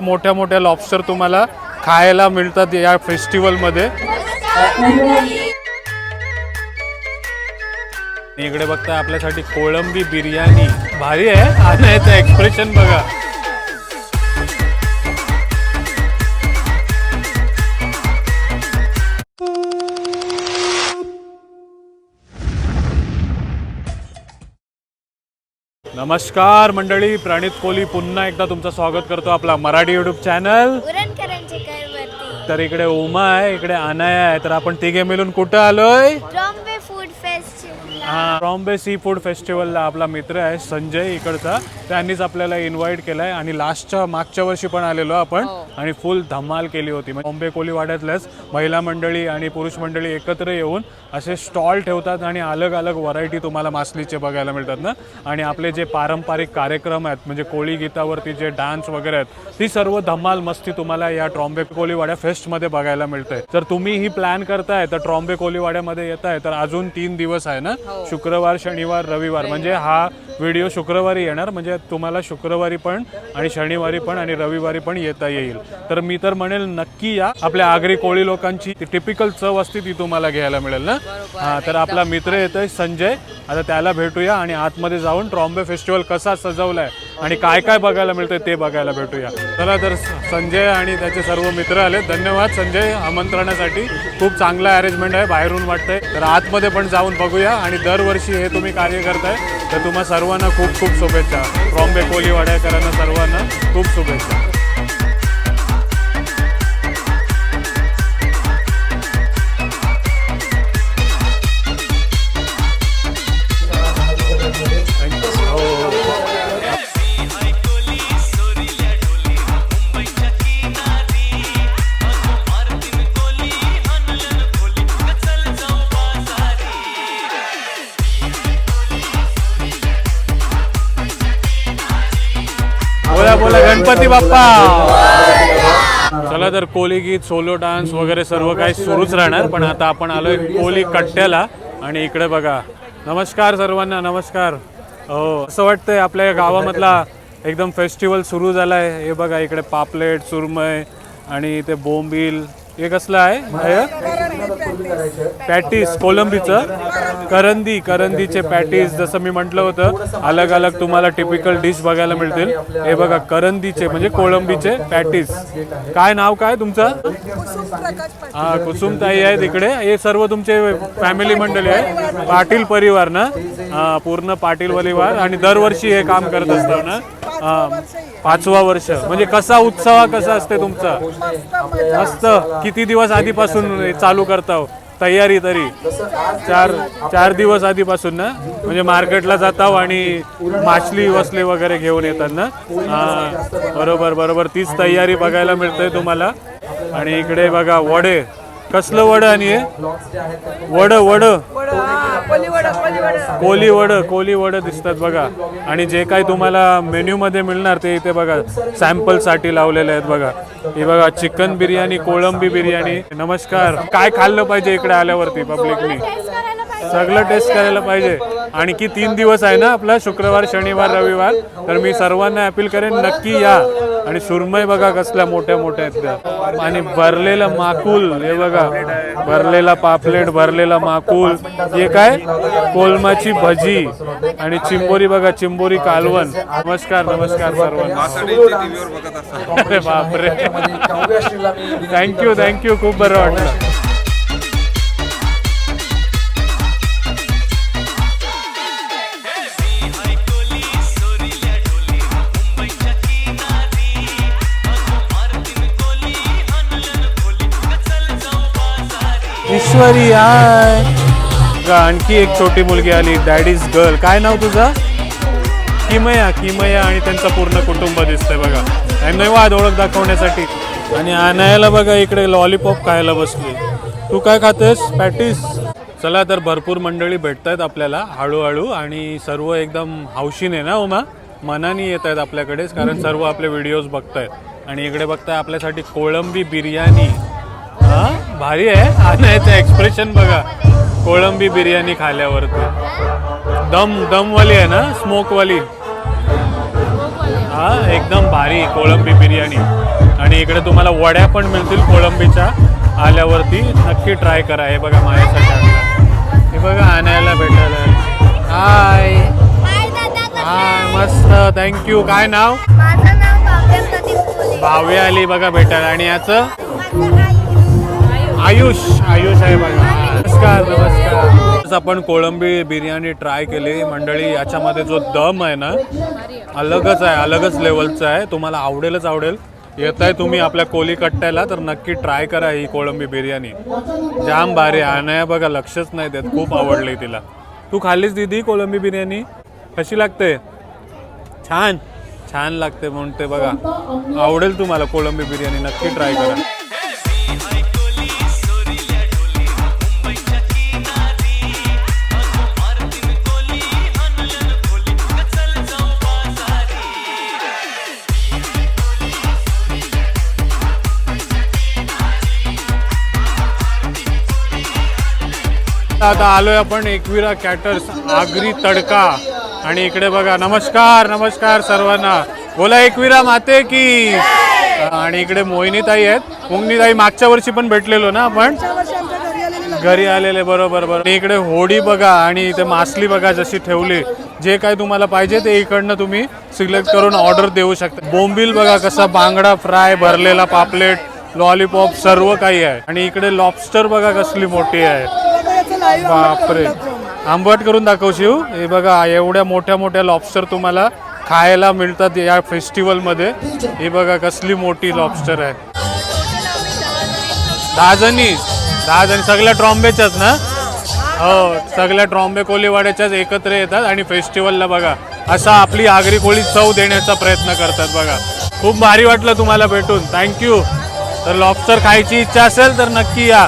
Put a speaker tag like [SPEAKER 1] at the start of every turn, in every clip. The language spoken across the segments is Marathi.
[SPEAKER 1] मोठ्या मोठ्या लॉबस्टर तुम्हाला खायला मिळतात या फेस्टिवलमध्ये इकडे बघताय आपल्यासाठी कोळंबी बिर्याणी. भारी आहे. आणि याचं एक्सप्रेशन बघा. नमस्कार मंडळी प्रणित कोहली पुन्हा एकदा तुमचं स्वागत करतो आपला मराठी युट्यूब चॅनल तर इकडे उमा आहे इकडे अनाया आहे. तर आपण तिघे मिळून कुठं आलोय? हा बॉम्बे सी फूड फेस्टिवलला आपला मित्र आहे संजय इकडचा. त्यांनीच आपल्याला इन्व्हाइट केलाय आणि लास्टच्या मागच्या वर्षी पण आलेलो आपण आणि फुल धमाल केली होती. म्हणजे बॉम्बे कोलीवाड्यातल्याच महिला मंडळी आणि पुरुष मंडळी एकत्र येऊन असे स्टॉल ठेवतात आणि अलग अलग व्हरायटी तुम्हाला मासलीचे बघायला मिळतात ना? आणि आपले जे पारंपरिक कार्यक्रम आहेत म्हणजे कोळी गीतावरती जे डान्स वगैरे आहेत ती सर्व धमाल मस्ती तुम्हाला या ट्रॉम्बे कोलीवाड्या फेस्टमध्ये बघायला मिळते तर तुम्ही ही प्लॅन करताय तर ट्रॉम्बे कोलीवाड्यामध्ये येत आहे तर अजून तीन दिवस आहे ना? शुक्रवार शनिवार रविवार. म्हणजे हा व्हिडिओ शुक्रवारी येणार. म्हणजे तुम्हाला शुक्रवारी पण आणि शनिवारी पण आणि रविवारी पण येता येईल. तर मी तर म्हणेल नक्की या. आपल्या आगरी कोळी लोकांची ती टिपिकल चव असते ती तुम्हाला घ्यायला मिळेल ना? हा तर आपला मित्र येतोय संजय. आता त्याला भेटूया आणि आतमध्ये जाऊन ट्रॉम्बे फेस्टिवल कसा सजवलाय. आणि काय काय बघायला मिळतंय ते बघायला भेटूया. चला तर संजय आणि त्याचे सर्व मित्र आले धन्यवाद. संजय आमंत्रणासाठी खूप चांगलं अरेंजमेंट आहे. बाहेरून वाटतंय. तर आतमध्ये पण जाऊन बघूया. आणि दरवर्षी हे तुम्ही कार्य करताय. तर तुम्हा सर्वांना खूप खूप शुभेच्छा. बॉम्बे कोली वाड्याकरांना सर्वांना खूप शुभेच्छा. गणपती बाप्पा. चला तर कोली गीत सोलो डान्स वगैरे सर्व काही सुरूच राहणार पण आता आपण आलोय कोली कट्ट्याला. आणि इकडे बघा. नमस्कार सर्वांना नमस्कार. हो असं वाटतंय आपल्या गावामधला एकदम फेस्टिवल सुरू झालाय. हे बघा इकडे पापलेट सुरमय आणि ते बोंबील हे कसलं आहे? पॅटीस कोलंबीचं. करंदी करंदीचे पॅटीस जसं मी म्हटलं होतं अलग अलग तुम्हाला टिपिकल डिश बघायला मिळतील. हे बघा करंदीचे म्हणजे कोळंबीचे पॅटीस काय नाव काय तुमचं? हा कुसुमताई आहेत इकडे. हे सर्व तुमचे फॅमिली मंडळी आहे पाटील परिवार ना? पूर्ण पाटील परिवार आणि दरवर्षी हे काम करत असतात ना? हा पाचवा वर्ष. म्हणजे कसा उत्सव कसा असते तुमचा? मस्त किती दिवस आधीपासून हे चालू करता हो? तयारी तरी. चार चार दिवस आधीपासून ना? म्हणजे मार्केटला जाताव आणि माछली वसले वगैरे घेऊन येतात ना? हा बरोबर बरोबर. तीच तयारी बघायला मिळते तुम्हाला. आणि इकडे बघा वडे. कसलं वड आणि हे? वड वड. कोली वड कोली वड दिसतात बघा. आणि जे काही तुम्हाला मेन्यू मध्ये मिळणार ते इथे बघा. सॅम्पलसाठी लावलेले आहेत बघा. हे बघा चिकन बिर्याणी कोळंबी बिर्याणी. नमस्कार. काय खाल्लं पाहिजे इकडे आल्यावरती पब्लिकनी? सगळं टेस्ट करायला पाहिजे. आणि की तीन दिवस आहे ना आपला शुक्रवार शनिवार रविवार. तर मी सर्वांना अपील करेन नक्की या. आणि सुरमई बघा कसल्या मोठ्या मोठ्या आहेत त्या. आणि भरलेला माकुल हे बघा. भरलेला पापलेट भरलेला माकुल. हे काय? कोलमाची भजी. आणि चिंबोरी बघा चिंबोरी कालवण. नमस्कार नमस्कार सर्वांना. बापरे. थँक्यू थँक्यू खूप बरं वाटलं. ऐश्वरी हाय. बघा, आणखी एक छोटी मुलगी आली डॅडीज गर्ल काय नाव तुझं? किमया किमया आणि त्यांचं पूर्ण कुटुंब दिसतंय बघा. धन्यवाद ओळख दाखवण्यासाठी. आणि आणायला बघा इकडे लॉलीपॉप खायला बसली. तू काय खातेस? पॅटीस चला तर भरपूर मंडळी भेटत आहेत आपल्याला हळूहळू. आणि सर्व एकदम हौशीने ना उमा? मनाने येत आहेत आपल्याकडेच कारण सर्व आपले व्हिडिओज बघतायत. आणि इकडे बघताय आपल्यासाठी कोळंबी बिर्याणी. हा? भारी आहे. आणि याचं एक्सप्रेशन बघा. कोळंबी बिर्याणी खाल्यावरती. दम दमवाली आहे ना? स्मोकवाली. हा एकदम भारी कोळंबी बिर्याणी. आणि इकडे तुम्हाला वड्या पण मिळतील कोळंबीच्या. आल्यावरती नक्की ट्राय करा. हे बघा माझ्यासाठी हे बघा आणायला भेटायला हाय
[SPEAKER 2] हाय?
[SPEAKER 1] मस्त. थँक्यू काय नाव?
[SPEAKER 2] भाव्य
[SPEAKER 1] आली बघा भेटायला. आणि याचं?
[SPEAKER 2] आयुष.
[SPEAKER 1] आयुष आहे नमस्कार नमस्कार. आज आपण कोळंबी बिर्याणी ट्राय केली मंडळी. याच्यामध्ये जो दम आहे ना अलगच आहे अलगच लेवलचा आहे. तुम्हाला आवडेलच आवडेल. येत आहे तुम्ही आपल्या कोली कट्ट्याला तर नक्की ट्राय करा ही कोळंबी बिर्याणी. जाम भारी आहे. बघा लक्षच नाही देत. खूप आवडली तिला. तू खाल्लीस दिदी कोळंबी बिर्याणी? कशी लागते? छान. छान लागते म्हणते बघा. आवडेल तुम्हाला कोळंबी बिर्याणी. नक्की ट्राय करा. आता आलोय आपण एकविरा कॅटर्स. आगरी तडका. आणि इकडे बघा नमस्कार नमस्कार सर्वांना. बोला एकविरा माते की. आणि इकडे मोहिनी ताई आहेत. मोहिनी ताई मागच्या वर्षी पण भेटलेलो ना आपण? घरी आलेले बरोबर बरोबर. इकडे होडी बघा आणि इथे मासली बघा जशी ठेवली. जे काय तुम्हाला पाहिजे ते इकडनं तुम्ही सिलेक्ट करून ऑर्डर देऊ शकता. बोंबील बघा कसा बांगडा फ्राय भरलेला पापलेट लॉलीपॉप सर्व काही आहे. आणि इकडे लॉबस्टर बघा कसली मोठी आहे. बापरे आंबट करून दाखव शिव हे बघा एवढ्या मोठ्या मोठ्या लॉबस्टर तुम्हाला खायला मिळतात या फेस्टिवलमध्ये हे बघा कसली मोठी लॉबस्टर आहे. दहा जणी दहा जणी सगळ्या ट्रॉम्बेच्याच ना? हो सगळ्या ट्रॉम्बे कोलीवाड्याच्याच एकत्र येतात आणि फेस्टिवलला बघा असा आपली आगरी कोळी चव देण्याचा प्रयत्न करतात बघा. खूप भारी वाटलं तुम्हाला भेटून. थँक्यू तर लॉबस्टर खायची इच्छा असेल तर नक्की या.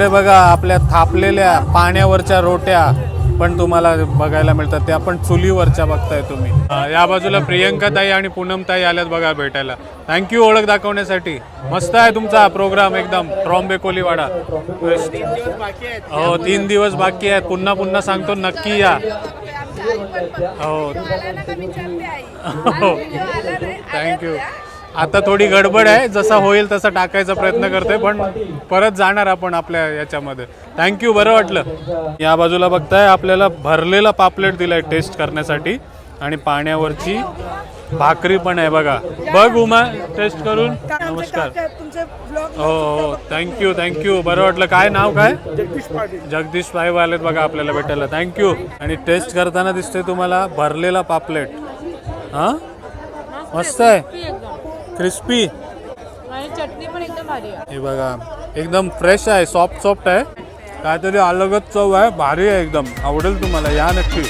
[SPEAKER 1] इकडे बघा आपल्या थापलेल्या पाण्यावरच्या रोट्या पण तुम्हाला बघायला मिळतात. त्या पण चुलीवरच्या बघताय तुम्ही. अं, या बाजूला प्रियंका ताई आणि पूनम ताई आल्यात बघा भेटायला. थँक्यू ओळख दाखवण्यासाठी. मस्त आहे तुमचा प्रोग्राम एकदम ट्रॉम्बे कोलीवाडा हो तीन दिवस बाकी आहेत. पुन्हा पुन्हा सांगतो नक्की या. हो. हो. थँक्यू आता थोडी गडबड आहे जसा होईल तसा टाकायचा प्रयत्न करतोय पण परत जाणार आपण आपल्या याच्यामध्ये. थँक्यू बरं वाटलं. या बाजूला बघताय आपल्याला भरलेला पापलेट दिलाय टेस्ट करण्यासाठी. आणि पाण्यावरची भाकरी पण आहे बघा. बघ उमा टेस्ट करून. नमस्कार. हो हो थँक्यू थँक्यू बरं वाटलं. काय नाव काय? जगदीश साहेब आलेत बघा आपल्याला भेटायला. थँक्यू आणि टेस्ट करताना दिसतंय तुम्हाला भरलेला पापलेट. हां? मस्त आहे. क्रिस्पी.
[SPEAKER 3] आणि चटणी पण एकदम भारी आहे.
[SPEAKER 1] हे बघा एकदम फ्रेश आहे सॉफ्ट सॉफ्ट आहे. काहीतरी अलगच चव आहे भारी आहे एकदम. आवडेल तुम्हाला या नक्की.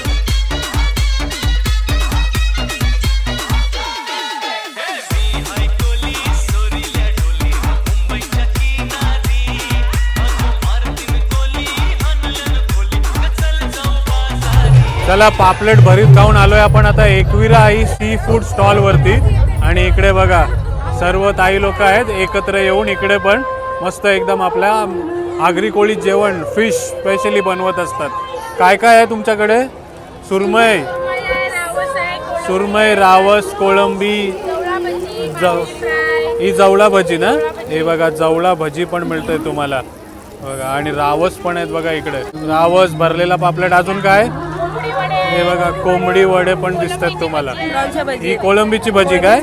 [SPEAKER 1] चला पापलेट भरीत खाऊन आलोय आपण आता Ekvira Aai sea food stall वरती. आणि इकडे बघा सर्व ताई लोक आहेत एकत्र येऊन इकडे पण मस्त एकदम आपल्या आगरी कोळी जेवण फिश स्पेशली बनवत असतात. काय काय आहे तुमच्याकडे? सुरमई. सुरमई रावस कोळंबी जव ही जवळा भजी ना? हे बघा जवळा भजी पण मिळतंय तुम्हाला. बघा आणि रावस पण आहेत बघा इकडे. रावस भरलेला पापलेट अजून काय? हे बघा कोंबडी वडे पण दिसतात तुम्हाला. ही कोळंबीची भजी काय?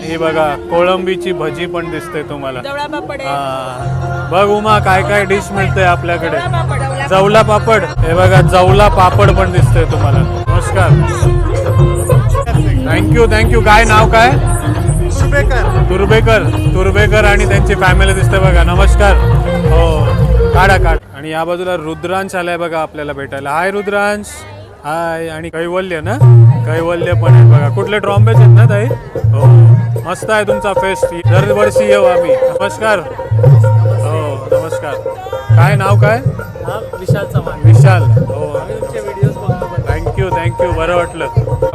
[SPEAKER 1] ही बघा कोळंबीची भजी पण दिसते तुम्हाला.
[SPEAKER 3] जवळा पापड
[SPEAKER 1] हा. बघ उमा काय काय डिश मिळते आपल्याकडे? जवला पापड हे बघा जवला पापड पण दिसतंय तुम्हाला. नमस्कार. थँक्यू थँक्यू काय नाव काय? तुर्बेकर. तुर्बेकर आणि त्यांची फॅमिली दिसते बघा. नमस्कार. हो. काढा काढ. आणि या बाजूला रुद्रांश आलाय बघा आपल्याला भेटायला. हाय रुद्रांश. हाय आणि कैवल्य ना? कैवल्य पण आहेत बघा. कुठले ट्रॉम्बेच आहेत ना ताई? हो. मस्त आहे तुमचा फेस्ट दरवर्षी येऊ आम्ही. नमस्कार. हो नमस्कार. काय नाव काय?
[SPEAKER 4] विशाल चव्हाण.
[SPEAKER 1] विशाल. हो.
[SPEAKER 4] तुमचे व्हिडिओज बघतो
[SPEAKER 1] थँक्यू थँक्यू बरं वाटलं.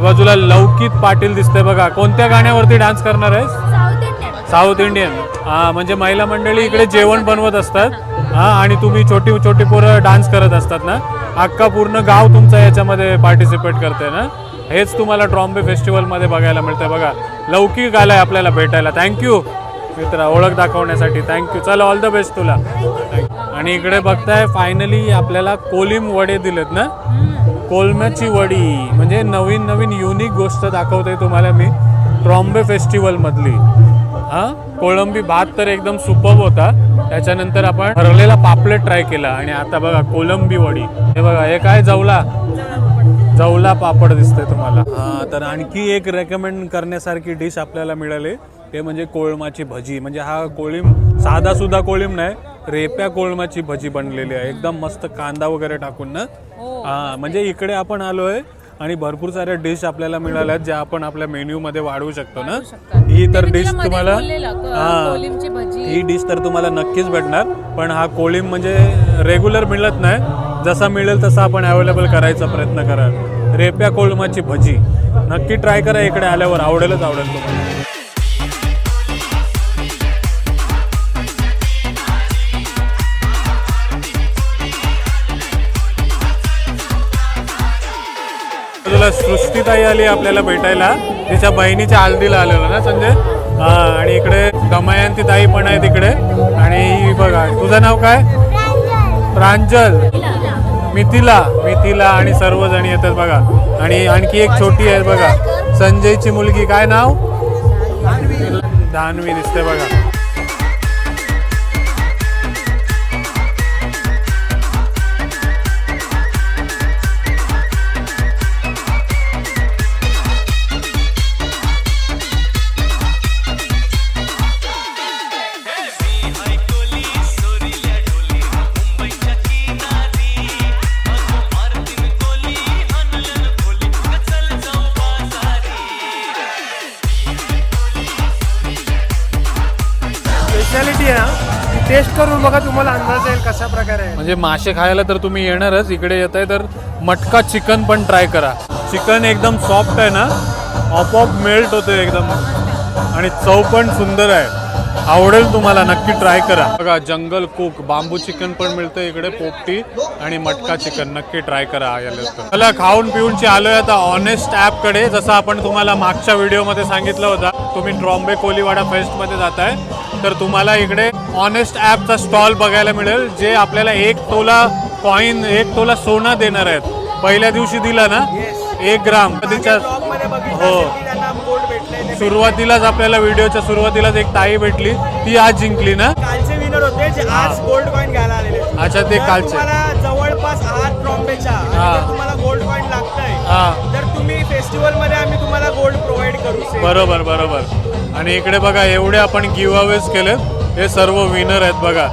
[SPEAKER 1] बाजूला लौकिक पाटील दिसते बघा. कोणत्या गाण्यावरती डान्स करणार आहेस?
[SPEAKER 2] साऊथ इंडियन
[SPEAKER 1] साऊथ इंडियन हा म्हणजे महिला मंडळी इकडे जेवण बनवत असतात. हा आणि तुम्ही छोटी छोटी पोरं डान्स करत असतात ना? अख्खा पूर्ण गाव तुमचं याच्यामध्ये पार्टिसिपेट करते ना? हेच तुम्हाला ट्रॉम्बे फेस्टिवलमध्ये बघायला मिळतं बघा लौकिक आलाय आपल्याला भेटायला. थँक्यू मित्रा ओळख दाखवण्यासाठी थँक्यू चला ऑल द बेस्ट तुला. आणि इकडे बघताय फायनली आपल्याला कोलिम वडे दिलेत ना? कोलम्याची वडी. म्हणजे नवीन नवीन युनिक गोष्ट दाखवते तुम्हाला मी. ट्रॉम्बे फेस्टिवलमधली हां? कोळंबी भात तर एकदम सुपब होता. त्याच्यानंतर आपण भरलेला पापलेट ट्राय केला. आणि आता बघा कोलंबी वडी. हे बघा हे काय जवला? जवला पापड दिसतंय तुम्हाला. हा तर आणखी एक रेकमेंड करण्यासारखी डिश आपल्याला मिळाली. ते म्हणजे कोळमाची भजी. म्हणजे हा कोळीम साधा सुद्धा कोळीम नाही रेप्या कोळमाची भजी बनलेली आहे. एकदम मस्त कांदा वगैरे टाकून ना. हा म्हणजे इकडे आपण आलोय आणि भरपूर साऱ्या डिश आपल्याला मिळाल्यात ज्या आपण आपल्या मेन्यू मध्ये वाढवू शकतो ना. ही तर डिश तुम्हाला हा. ही डिश तर तुम्हाला नक्कीच भेटणार पण हा कोळीम म्हणजे रेग्युलर मिळत नाही. जसा मिळेल तसा आपण अवेलेबल करायचा प्रयत्न करा रेप्या कोळमाची भजी. नक्की ट्राय करा इकडे आल्यावर आवडेलच आवडेल तुम्हाला. आपल्याला सृष्टीताई आली आपल्याला भेटायला. तिच्या बहिणीच्या हल्दीला आलेलो ना संजय? हा आणि इकडे दमयंती ताई पण आहे तिकडे आणि बघा तुझं नाव काय? प्रांजल. मिथिला. मिथिला आणि सर्वजण येतात बघा. आणि आणखी एक छोटी आहे बघा. संजयची मुलगी. काय नाव? धानवी दिसते बघा.
[SPEAKER 4] टेस्ट करून बघा तुम्हाला अंदाज येईल कशा प्रकारे आहे.
[SPEAKER 1] म्हणजे मासे खायला तर तुम्ही येणारच इकडे येत आहे तर मटका चिकन पण ट्राय करा. चिकन एकदम सॉफ्ट आहे ना? आपोआप मेल्ट होतं एकदम. आणि चव पण सुंदर आहे. आवडेल तुम्हाला नक्की ट्राय करा. बघा जंगल कुक बांबू चिकन पण मिळतं इकडे पोपटी आणि मटका चिकन नक्की ट्राय करा याला तर. चला खाऊन पिऊनची आलोय आता ऑनेस्ट ऍपकडे जसं आपण तुम्हाला मागच्या व्हिडिओमध्ये सांगितलं होतं तुम्ही ट्रॉम्बे कोलीवाडा फेस्टमध्ये जाताय. तर तुम्हाला इकडे ऑनेस्ट ॲपचा स्टॉल बघायला मिळेल जे आपल्याला एक तोला कॉईन एक तोला सोना देणार आहेत. पहिल्या दिवशी दिला ना? एक ग्राम. तिच्या हो.
[SPEAKER 4] गोल्ड भेटले
[SPEAKER 1] सुरुवातीलाच आपल्याला व्हिडिओच्या सुरुवातीलाच एक ताई भेटली. ती आज जिंकली ना?
[SPEAKER 4] कालचे विनर होते जे आज गोल्ड कॉईन घ्यायला आलेले
[SPEAKER 1] अच्छा ते कालचे.
[SPEAKER 4] जवळपास आहात ट्रॉम्बेच्या
[SPEAKER 1] हा.
[SPEAKER 4] तुम्हाला गोल्ड कॉईन लागतंय
[SPEAKER 1] हा.
[SPEAKER 4] तर तुम्ही फेस्टिवलमध्ये आम्ही तुम्हाला गोल्ड प्रोव्हाइड करू.
[SPEAKER 1] बरोबर बरोबर. आणि इकडे बघा एवढे आपण गिव अवेज केलेत. हे सर्व विनर आहेत बघा.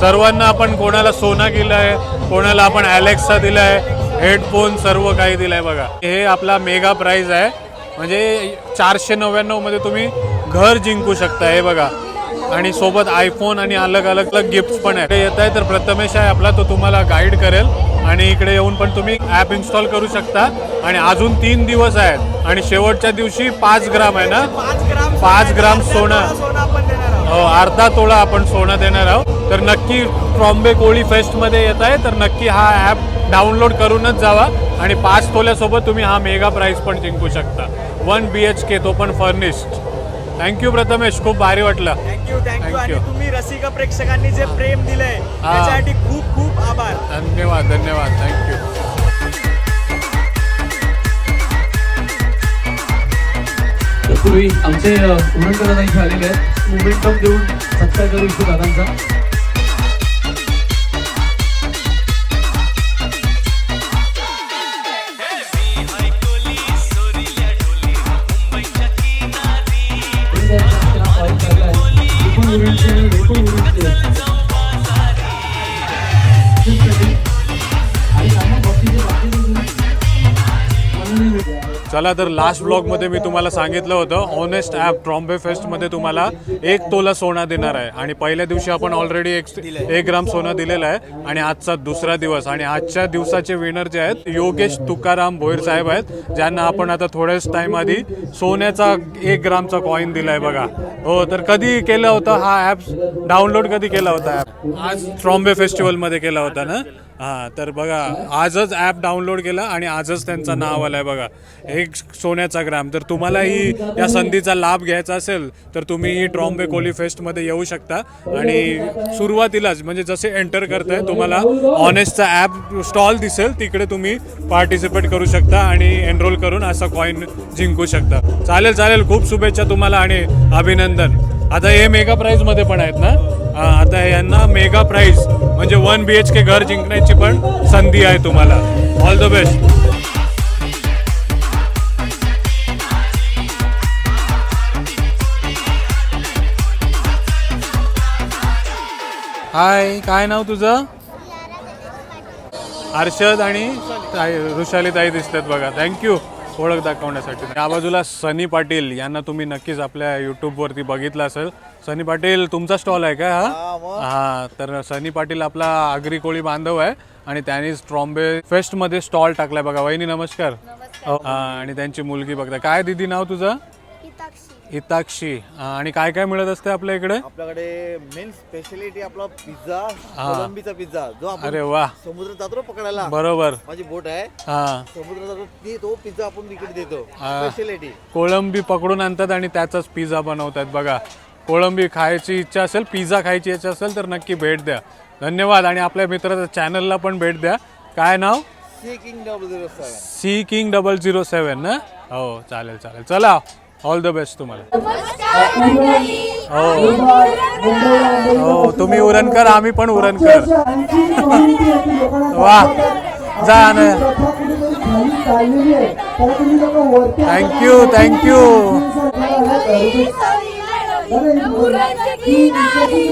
[SPEAKER 1] सर्वांना आपण कोणाला सोना दिलाय कोणाला आपण अलेक्सा दिलाय हेडफोन सर्व काही दिलंय बघा. हे आपला मेगा प्राईज आहे. म्हणजे चारशे नव्याण्णवमध्ये तुम्ही घर जिंकू शकता हे बघा. आणि सोबत आयफोन आणि अलग अलग अलग गिफ्ट पण आहे येत आहे तर प्रथमेश आहे आपला तो तुम्हाला गाईड करेल. आणि इकडे येऊन पण तुम्ही ॲप इन्स्टॉल करू शकता. आणि अजून तीन दिवस आहेत. आणि शेवटच्या दिवशी पाच ग्राम आहे ना?
[SPEAKER 4] पाच ग्राम
[SPEAKER 1] सोनं. हो अर्धा तोळा आपण सोनं देणार आहोत. तर नक्की ट्रॉम्बे कोळी फेस्टमध्ये येत आहे. तर नक्की हा ॲप डाउनलोड करूनच जावा. आणि पाच तोल्यासोबत तुम्ही हा मेगा प्राईज पण जिंकू शकता. वन बी एच के तो पण फर्निश्ड थँक्यू प्रथमेश. खूप भारी वाटलं.
[SPEAKER 4] थँक्यू थँक्यू आणि. तुम्ही रसिक प्रेक्षकांनी जे प्रेम दिलंय. त्याच्यासाठी खूप खूप आभार.
[SPEAKER 1] धन्यवाद धन्यवाद. थँक्यू
[SPEAKER 5] तत्पूर्वी आमचे उरणकरदादा इथे आलेले आहेत. मुमेंटम देऊन सत्कार करू इच्छितो दादांचा.
[SPEAKER 1] चला तर लास्ट ब्लॉगमध्ये मी तुम्हाला सांगितलं होतं ऑनेस्ट ॲप ट्रॉम्बे फेस्टमध्ये तुम्हाला एक तोला सोना देणार आहे. आणि पहिल्या दिवशी आपण ऑलरेडी एक एक ग्राम सोनं दिलेलं आहे. आणि आजचा दुसरा दिवस. आणि आजच्या दिवसाचे विनर जे आहेत योगेश तुकाराम भोईर साहेब आहेत ज्यांना आपण आता थोड्याच टाइम आधी सोन्याचा एक ग्रामचा कॉईन दिलाय बघा. हो तर कधी केलं होतं हा ॲप डाउनलोड कधी केला होता ॲप आज ट्रॉम्बे फेस्टिवलमध्ये केला होता ना? हा तर बघा आजच ॲप डाउनलोड केला आणि आजच त्यांचं नाव आलंय बघा. एक सोन्याचा ग्राम. तर तुम्हालाही या संधीचा लाभ घ्यायचा असेल तर तुम्ही ट्रॉम्बे कोली फेस्टमध्ये येऊ शकता. आणि सुरुवातीलाच म्हणजे जसे एंटर करताय तुम्हाला ऑनेस्टचा ॲप स्टॉल दिसेल तिकडे तुम्ही पार्टिसिपेट करू शकता आणि एनरोल करून असा कॉईन जिंकू शकता. चालेल चालेल. खूप शुभेच्छा तुम्हाला आणि अभिनंदन. आता हे मेगा प्राईजमध्ये पण आहेत ना? आता यांना मेगा प्राईज म्हणजे वन बी एच के घर जिंकण्याची पण संधी आहे तुम्हाला. ऑल द बेस्ट हाय काय नाव तुझं? हर्षद आणि ऋषाली ताई दिसतात बघा. थँक्यू ओळख दाखवण्यासाठी. त्या बाजूला सनी पाटील यांना तुम्ही नक्कीच आपल्या यूट्यूबवरती बघितलं असेल. सनी पाटील तुमचा स्टॉल आहे का हा? हा तर सनी पाटील आपला आगरी कोळी बांधव आहे आणि त्यांनीच ट्रॉम्बे फेस्टमध्ये स्टॉल टाकलाय बघा. वहिनी नमस्कार. आणि त्यांची मुलगी बघता. काय दिदी नाव तुझं? हिताक्षी. आणि काय काय मिळत असते आपल्या इकडे?
[SPEAKER 6] आपल्याकडे मेन स्पेशालिटी आपला पिझ्झा कोलंबीचा पिझ्झा जो आपण
[SPEAKER 1] अरे वा.
[SPEAKER 6] समुद्रात जातो ना पकडायला.
[SPEAKER 1] बरोबर.
[SPEAKER 6] माझी बोट आहे.
[SPEAKER 1] हा.
[SPEAKER 6] समुद्रात जातो ती तो पिझ्झा आपण विकत देतो. स्पेशालिटी
[SPEAKER 1] कोळंबी पकडून आणतात आणि त्याचाच पिझ्झा बनवतात. बघा कोळंबी खायची इच्छा असेल पिझ्झा खायची इच्छा असेल तर नक्की भेट द्या. धन्यवाद. आणि आपल्या मित्राच्या चॅनलला पण भेट द्या. काय नाव?
[SPEAKER 6] Sea King double zero seven
[SPEAKER 1] Sea King double zero seven ना? हो चालेल चालेल. चला. ऑल द बेस्ट तुम्हाला. हो. हो तुम्ही उरणकर आम्ही पण उरणकर. वा. जा ना थँक्यू थँक्यू
[SPEAKER 2] किनारी